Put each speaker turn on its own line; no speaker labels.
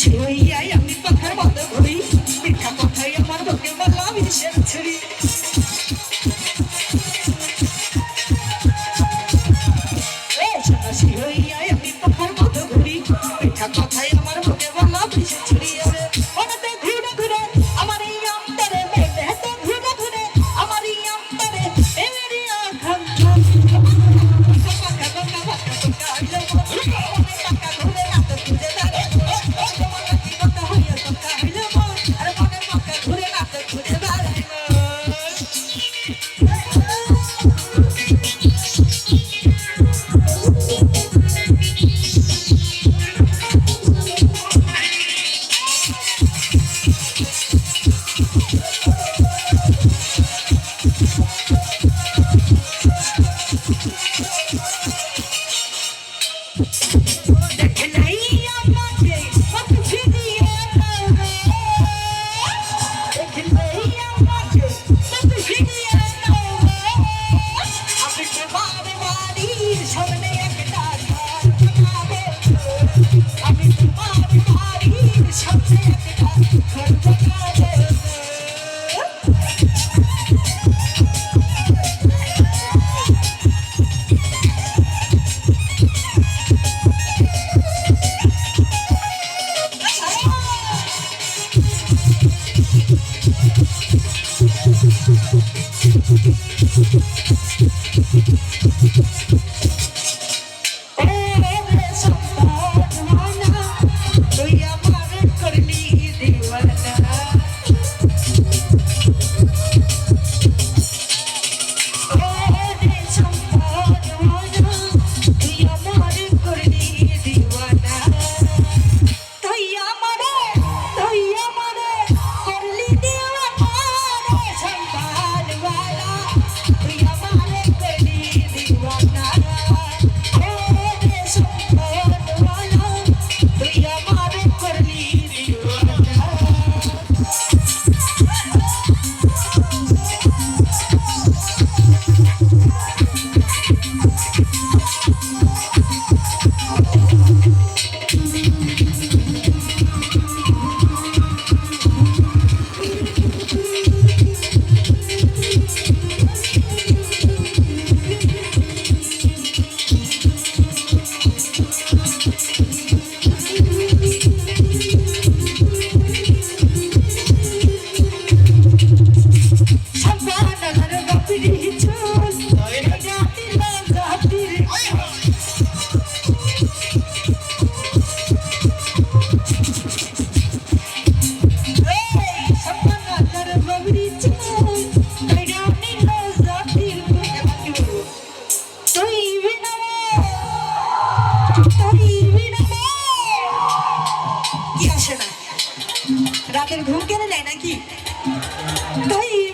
সেই আমি পাখার মাথা ঘুরি মিঠা কথাই আমার বুকে মারলাম হিসেব ছড়ি। the, put the ball babe.